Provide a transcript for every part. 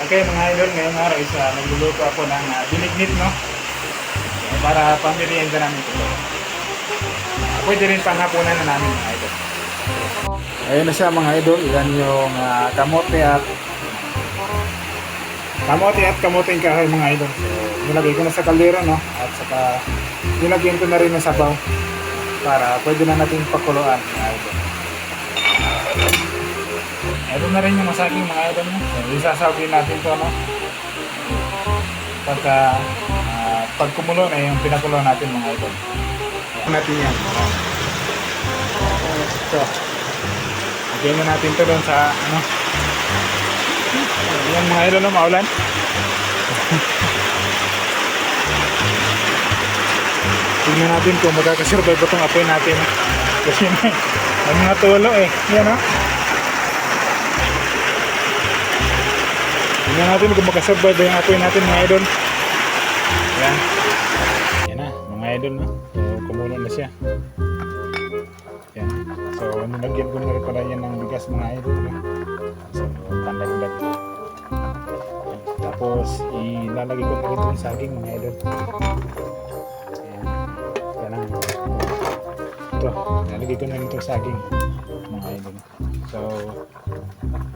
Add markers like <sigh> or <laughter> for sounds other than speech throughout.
Okay mga idol, ngayong araw is uh, nagluluto ako ng uh, binignit no? Eh, para pamirienda namin ito. Uh, pwede rin panghapunan na namin mga idol. Ayun na siya mga idol, yan yung uh, kamote at kamote at kamote yung kahoy mga idol. So, nilagay ko na sa kaldero no? At saka nilagyan ko na rin ng sabaw para pwede na natin pakuluan mga idol. Ito na rin yung masaging mga idol mo. Isasawin natin to, no? Pagka, ah, pag kumulo na yung pinakulo natin mga idol. Ito natin yan. Ito. Lagyan na natin to doon sa, ano? Yan mga idol, no? Maulan. <laughs> Tingnan natin kung magkakasurvive ba itong apoy natin. Kasi may, may mga tulo eh. Yan, no? Tingnan natin kung makasurvive ba yung apoy natin mga idol. Yan. Yan na, mga idol na. So, kumulo na siya. Yan. So, nilagyan ko na rin pala yan ng bigas mga idol. So, pandagdag. Tapos, ilalagay ko na rin itong saging mga idol. Yan. Yan ang ito, ilalagay ko na rin itong saging mga idol. So,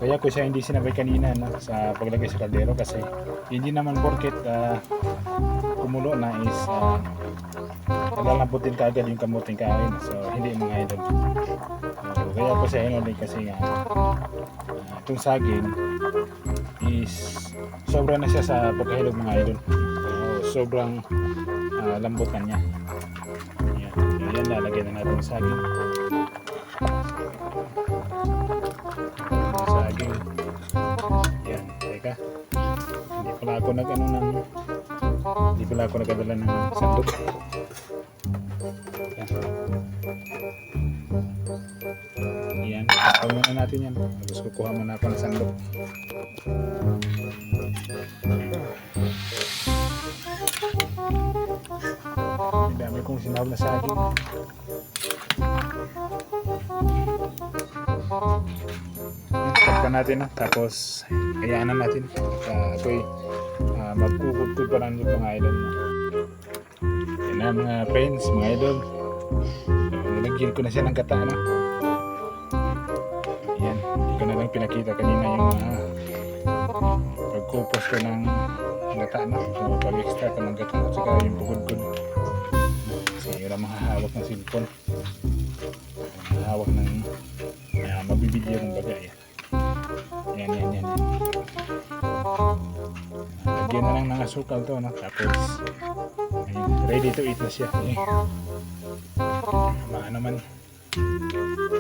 kaya ko siya hindi sinabay kanina no, sa paglagay sa kaldero kasi hindi naman porket ah, kumulo na is uh, nalalamputin ka agad yung kamuting kahoy. So hindi mga idol. So, kaya ko siya hinuli kasi nga ah, itong saging is sobra na siya sa pagkahilog mga idol. So, sobrang ah, lambot na niya. Yan. So, yan lalagyan na natin saging. Teka. Hindi pala ako nag ano ng hindi pala ako nagdala ng sandok. Yan. Yan, tapos muna natin yan. Tapos kukuha muna ako ng sandok. Ang dami kong sinahog na saging. Pagka natin no? tapos kayaanan natin uh, ako'y uh, magkukudkud pa lang yung mga idol. Yan na mga friends, mga idol. Nilagyan ko na siya ng gata no? Yan, hindi ko na lang pinakita kanina yung uh, pagkupos ko ng gata no? So, pag-extra ko ng gata at saka yung bukod-kod. Kasi wala mga hawak ng. Mga hawak ng Yan, yan, yan. yan. Lagyan na lang ng asukal to, no? Tapos, ayun, ready to eat na siya. Eh. Maano man,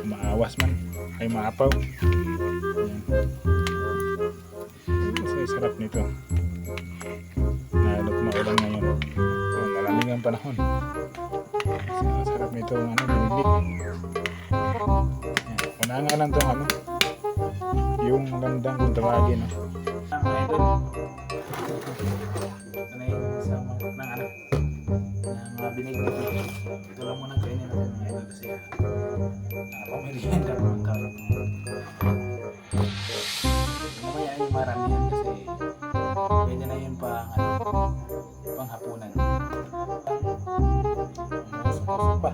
maawas man, ay maapaw. Yan. Ang sarap nito. Lalo't maulan ngayon. So, malamig ang panahon. Ang sarap nito, ano, biniglit. Yan. Una nga lang itong ano, yung landang kung tawagin. No? Na yung sa mga ng ano, ng mga binigay. Ito lang muna kainin natin kasi uh, pamilihan ka mga karot. Mamaya ay marami yan kasi pwede na yun pang ano, pang hapunan. Usok-usok pa.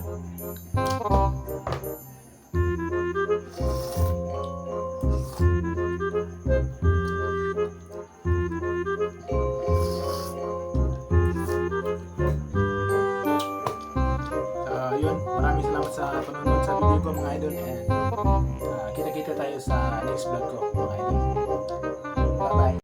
yun, maraming salamat sa panonood sa video ko mga idol and uh, kita-kita tayo sa next vlog ko mga idol. Bye-bye!